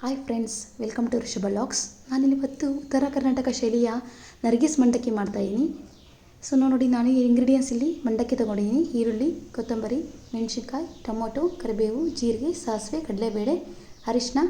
Hi friends welcome to Rishabha locks ನಾನಿಲ್ಲಿವತ್ತು Uttara Karnataka ಶೈಲಿಯ ನರ್ಗಿಸ್ ಮಂಡಕ್ಕಿ ಮಾಡ್ತಾಯಿದ್ದೀನಿ ಸೊ ನೋಡಿ ನಾನು ಈ ಇಂಗ್ರೀಡಿಯೆಂಟ್ಸ್ ಇಲ್ಲಿ ಮಂಡಕ್ಕಿ ತೊಗೊಂಡಿದ್ದೀನಿ ಈರುಳ್ಳಿ, ಕೊತ್ತಂಬರಿ, ಮೆಣಸಿನ್ಕಾಯಿ, ಟೊಮೊಟೊ, ಕರಿಬೇವು, ಜೀರಿಗೆ, ಸಾಸಿವೆ, ಕಡಲೆಬೇಳೆ ಅರಿಶಿನ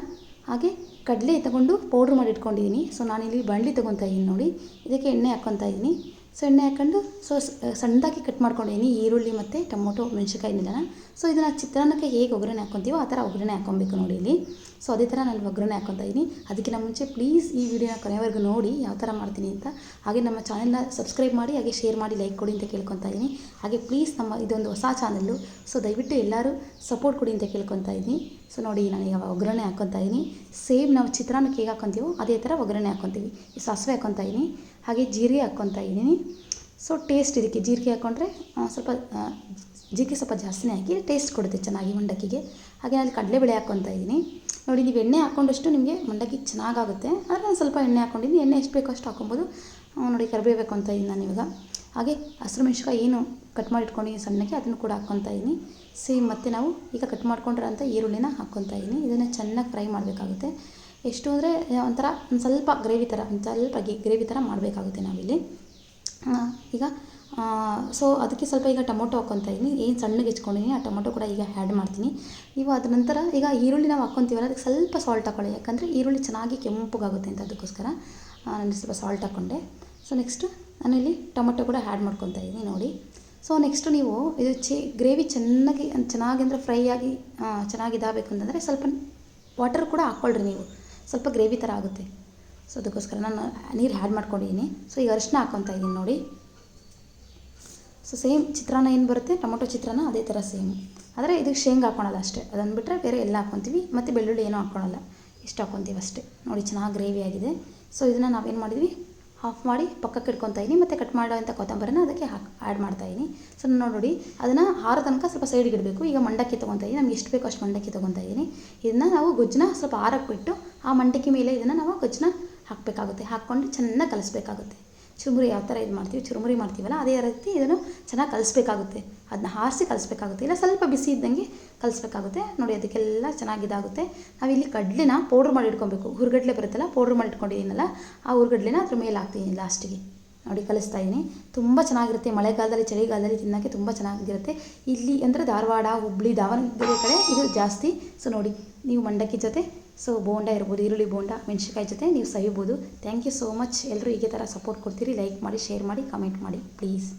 ಹಾಗೆ ಕಡಲೆ ತಗೊಂಡು ಪೌಡ್ರ್ ಮಾಡಿ ಇಟ್ಕೊಂಡಿದ್ದೀನಿ ಸೊ ನಾನಿಲ್ಲಿ ಬಾಣಲಿ ತೊಗೊತಾ ಇದ್ದೀನಿ ನೋಡಿ. ಇದಕ್ಕೆ ಎಣ್ಣೆ ಹಾಕ್ಕೊತಾ ಇದ್ದೀನಿ ಸೊ ಎಣ್ಣೆ ಹಾಕ್ಕೊಂಡು ಸೊ ಸಣ್ಣದಾಗಿ ಕಟ್ ಮಾಡ್ಕೊಂಡಿದ್ದೀನಿ ಈರುಳ್ಳಿ ಮತ್ತು ಟೊಮೊಟೊ ಮೆಣಸಿನ್ಕಾಯಿನೆಲ್ಲ ಸೊ ಇದನ್ನು ಚಿತ್ರಾನ್ನಕ್ಕೆ ಹೇಗೆ ಒಗ್ಗರಣೆ ಹಾಕ್ಕೊತೀವೋ ಆ ಥರ ಒಗ್ಗರಣೆ ಹಾಕ್ಕೊಬೇಕು ನೋಡಿ ಇಲ್ಲಿ. ಸೊ ಅದೇ ಥರ ನಾನು ಒಗ್ಗರಣೆ ಹಾಕ್ಕೊತಾ ಇದ್ದೀನಿ ಅದಕ್ಕಿಂತ ಮುಂಚೆ ಪ್ಲೀಸ್ ಈ ವಿಡಿಯೋನ ಕೊನೆವರೆಗೂ ನೋಡಿ, ಯಾವ ಥರ ಮಾಡ್ತೀನಿ ಅಂತ. ಹಾಗೆ ನಮ್ಮ ಚಾನೆಲ್ನ ಸಬ್ಸ್ಕ್ರೈಬ್ ಮಾಡಿ, ಹಾಗೆ ಶೇರ್ ಮಾಡಿ ಲೈಕ್ ಕೊಡಿ ಅಂತ ಕೇಳ್ಕೊತಾ ಇದ್ದೀನಿ ಹಾಗೆ ಪ್ಲೀಸ್ ನಮ್ಮ ಇದೊಂದು ಹೊಸ ಚಾನಲ್ಲು ಸೊ ದಯವಿಟ್ಟು ಎಲ್ಲರೂ ಸಪೋರ್ಟ್ ಕೊಡಿ ಅಂತ ಕೇಳ್ಕೊತಾ ಇದ್ದೀನಿ ಸೊ ನೋಡಿ ನಾನು ಈಗ ಒಗ್ಗರಣೆ ಹಾಕ್ಕೊತಾ ಇದ್ದೀನಿ ಸೇಮ್ ನಾವು ಚಿತ್ರಾನ್ನಕ್ಕೆ ಹೇಗೆ ಹಾಕ್ಕೊತೀವೋ ಅದೇ ಥರ ಒಗ್ಗರಣೆ ಹಾಕ್ಕೊತೀವಿ ಸಾಸಿವೆ ಹಾಕ್ಕೊತಾ ಇದ್ದೀನಿ ಹಾಗೆ ಜೀರಿಗೆ ಹಾಕ್ಕೊತಾ ಇದ್ದೀನಿ. ಸೊ ಟೇಸ್ಟ್ ಇದಕ್ಕೆ ಜೀರಿಗೆ ಹಾಕ್ಕೊಂಡ್ರೆ ಸ್ವಲ್ಪ ಜೀರಿಗೆ ಸ್ವಲ್ಪ ಜಾಸ್ತಿನೇ ಹಾಕಿ ಟೇಸ್ಟ್ ಕೊಡುತ್ತೆ ಚೆನ್ನಾಗಿ ಮಂಡಕ್ಕಿಗೆ. ಹಾಗೆ ನಾನು ಕಡಲೆಬೇಳೆ ಹಾಕ್ಕೊತಾ ಇದ್ದೀನಿ. ನೋಡಿ, ನೀವು ಎಣ್ಣೆ ಹಾಕ್ಕೊಂಡಷ್ಟು ನಿಮಗೆ ಮಂಡಕ್ಕಿ ಚೆನ್ನಾಗಾಗುತ್ತೆ. ಆದರೆ ನಾನು ಸ್ವಲ್ಪ ಎಣ್ಣೆ ಹಾಕ್ಕೊಂಡಿದ್ದೀನಿ. ಎಣ್ಣೆ ಎಷ್ಟು ಬೇಕೋ ಅಷ್ಟು ಹಾಕ್ಕೊಬೋದು. ನೋಡಿ, ಕರಿಬೇವು ಅಂತ ಇದ್ದೀನಿ ನಾನು ಇವಾಗ. ಹಾಗೆ ಹಸಿರು ಮೆಣಸಿಕಾಯಿ ಏನು ಕಟ್ ಮಾಡಿ ಸಣ್ಣಕ್ಕೆ, ಅದನ್ನು ಕೂಡ ಹಾಕ್ಕೊತಾ ಇದ್ದೀನಿ. ಸೇಮ್ ಮತ್ತು ನಾವು ಈಗ ಕಟ್ ಮಾಡ್ಕೊಂಡಿರೋಂಥ ಈರುಳ್ಳಿನ ಹಾಕ್ಕೊತಾ ಇದ್ದೀನಿ. ಇದನ್ನು ಚೆನ್ನಾಗಿ ಫ್ರೈ ಮಾಡಬೇಕಾಗುತ್ತೆ. ಎಷ್ಟು ಅಂದರೆ ಒಂಥರ ಒಂದು ಸ್ವಲ್ಪ ಗ್ರೇವಿ ಥರ ಒಂದು ಸ್ವಲ್ಪ ಗ್ರೇವಿ ಥರ ಮಾಡಬೇಕಾಗುತ್ತೆ ನಾವಿಲ್ಲಿ. ಈಗ ಸೊ ಅದಕ್ಕೆ ಸ್ವಲ್ಪ ಈಗ ಟೊಮೊಟೊ ಹಾಕ್ಕೊತಾ ಇದ್ದೀನಿ ಏನು ಸಣ್ಣಗೆ ಹೆಚ್ಕೊಂಡಿದ್ದೀನಿ ಆ ಟೊಮೊಟೊ ಕೂಡ ಈಗ ಆ್ಯಡ್ ಮಾಡ್ತೀನಿ. ನೀವು ಅದ ನಂತರ ಈಗ ಈರುಳ್ಳಿ ನಾವು ಹಾಕ್ಕೊತೀವಲ್ಲ ಅದಕ್ಕೆ ಸ್ವಲ್ಪ ಸಾಲ್ಟ್ ಹಾಕೊಳ್ಳಿ. ಯಾಕಂದರೆ ಈರುಳ್ಳಿ ಚೆನ್ನಾಗಿ ಕೆಂಪಗಾಗುತ್ತೆ ಅಂತ ಅದಕ್ಕೋಸ್ಕರ ನಾನು ಸ್ವಲ್ಪ ಸಾಲ್ಟ್ ಹಾಕ್ಕೊಂಡೆ ಸೊ ನೆಕ್ಸ್ಟು ನಾನಿಲ್ಲಿ ಟೊಮೊಟೊ ಕೂಡ ಆ್ಯಡ್ ಮಾಡ್ಕೊತಾ ಇದ್ದೀನಿ ನೋಡಿ. ಸೊ ನೆಕ್ಸ್ಟು ನೀವು ಇದು ಚಿ ಗ್ರೇವಿ ಚೆನ್ನಾಗಿ ಚೆನ್ನಾಗಿ ಅಂದರೆ ಫ್ರೈ ಆಗಿ ಚೆನ್ನಾಗಿ ಇದಾಗಬೇಕು ಅಂತಂದರೆ ಸ್ವಲ್ಪ ವಾಟರ್ ಕೂಡ ಹಾಕ್ಕೊಳ್ರಿ ನೀವು. ಸ್ವಲ್ಪ ಗ್ರೇವಿ ಥರ ಆಗುತ್ತೆ. ಸೊ, ಅದಕ್ಕೋಸ್ಕರ ನಾನು ನೀರು ಹ್ಯಾಡ್ ಮಾಡ್ಕೊಂಡಿದ್ದೀನಿ. ಸೊ, ಈಗ ಅರಿಶಿನ ಹಾಕೊತಾ ಇದ್ದೀನಿ ನೋಡಿ. ಸೊ, ಸೇಮ್ ಚಿತ್ರಾನ್ನ ಏನು ಬರುತ್ತೆ? ಟೊಮೊಟೊ ಚಿತ್ರಾನ್ನ ಅದೇ ಥರ ಸೇಮ್. ಆದರೆ ಇದಕ್ಕೆ ಶೇಂಗಾ ಹಾಕ್ಕೊಳಲ್ಲ ಅಷ್ಟೇ. ಅದನ್ನು ಬಿಟ್ಟರೆ ಬೇರೆ ಎಲ್ಲ ಹಾಕ್ಕೊತೀವಿ ಮತ್ತು ಬೆಳ್ಳುಳ್ಳಿ ಏನೂ ಹಾಕ್ಕೊಳಲ್ಲ ಇಷ್ಟು ಹಾಕ್ಕೊತೀವಿ ಅಷ್ಟೇ. ನೋಡಿ, ಚೆನ್ನಾಗಿ ಗ್ರೇವಿ ಆಗಿದೆ. ಸೊ, ಇದನ್ನು ನಾವೇನು ಮಾಡಿದ್ವಿ? ಆಫ್ ಮಾಡಿ ಪಕ್ಕಕ್ಕೆ ಇಟ್ಕೊತಾ ಇದ್ದೀನಿ. ಮತ್ತು ಕಟ್ ಮಾಡೋಂಥ ಕೊತ್ತಂಬರಿನ ಅದಕ್ಕೆ ಹಾಕಿ, ಆ್ಯಡ್ ಮಾಡ್ತಾಯಿದ್ದೀನಿ ಸೊ ನೋಡಿ, ಅದನ್ನು ಹಾರ ತನಕ ಸ್ವಲ್ಪ ಸೈಡಿಗೆ ಇಡಬೇಕು. ಈಗ ಮಂಡಕ್ಕಿ ತೊಗೊತಾ ಇದ್ದೀನಿ. ನಮ್ಗೆ ಎಷ್ಟು ಬೇಕೋ ಅಷ್ಟು ಮಂಡಕ್ಕಿ ತೊಗೊತಾ ಇದ್ದೀನಿ. ಇದನ್ನು ನಾವು ಗೊಜ್ಜನ್ನ ಸ್ವಲ್ಪ ಹಾರಕ್ಕೆ ಬಿಟ್ಟು ಆ ಮಂಡಕ್ಕಿ ಮೇಲೆ ಇದನ್ನು ನಾವು ಗೊಜ್ಜನ್ನ ಹಾಕಬೇಕಾಗುತ್ತೆ. ಹಾಕ್ಕೊಂಡು ಚೆನ್ನಾಗಿ ಕಲಿಸ್ಬೇಕಾಗುತ್ತೆ. ಚುರುಮುರಿ ಯಾವ ಥರ ಇದು ಮಾಡ್ತೀವಿ, ಚುರುಮುರಿ ಮಾಡ್ತೀವಲ್ಲ, ಅದೇ ರೀತಿ ಇದನ್ನು ಚೆನ್ನಾಗಿ ಕಲಿಸ್ಬೇಕಾಗುತ್ತೆ. ಅದನ್ನ ಹಾರಿಸಿ ಕಲಿಸ್ಬೇಕಾಗುತ್ತೆ. ಇಲ್ಲ ಸ್ವಲ್ಪ ಬಿಸಿ ಇದ್ದಂಗೆ ಕಲಿಸ್ಬೇಕಾಗುತ್ತೆ. ನೋಡಿ, ಅದಕ್ಕೆಲ್ಲ ಚೆನ್ನಾಗಿ ಇದಾಗುತ್ತೆ. ನಾವಿಲ್ಲಿ ಕಡಲೆನ ಪೌಡ್ರ್ ಮಾಡಿ ಇಟ್ಕೊಬೇಕು. ಹುರ್ಗಡ್ಲೆ ಬರುತ್ತಲ್ಲ ಪೌಡ್ರ್ ಮಾಡಿ ಇಟ್ಕೊಂಡಿದ್ದೀನಲ್ಲ, ಆ ಹುರ್ಗಡ್ಲೆನ ಅದ್ರ ಮೇಲೆ ಹಾಕ್ತೀನಿ ಲಾಸ್ಟಿಗೆ ನೋಡಿ ಕಲಿಸ್ತಾ ಇದ್ದೀನಿ. ತುಂಬ ಚೆನ್ನಾಗಿರುತ್ತೆ. ಮಳೆಗಾಲದಲ್ಲಿ, ಚಳಿಗಾಲದಲ್ಲಿ ತಿನ್ನೋಕ್ಕೆ ತುಂಬ ಚೆನ್ನಾಗಿರುತ್ತೆ. ಇಲ್ಲಿ ಅಂದರೆ ಧಾರವಾಡ, ಹುಬ್ಳಿ, ದಾವಣಗೆರೆ ಕಡೆ ಇದು ಜಾಸ್ತಿ. ಸೊ ನೋಡಿ, ನೀವು ಮಂಡಕ್ಕಿ ಜೊತೆ ಸೊ ಬೋಂಡ ಇರ್ಬೋದು, ಈರುಳ್ಳಿ ಬೋಂಡ ಮೆಣಸಿಕಾಯಿ ಜೊತೆ ನೀವು ಸವಿಬೋದು. ಥ್ಯಾಂಕ್ ಯು ಸೋ ಮಚ್ ಎಲ್ಲರೂ ಹೀಗೆ ಥರ ಸಪೋರ್ಟ್ ಕೊಡ್ತೀರಿ ಲೈಕ್ ಮಾಡಿ ಶೇರ್ ಮಾಡಿ ಕಮೆಂಟ್ ಮಾಡಿ ಪ್ಲೀಸ್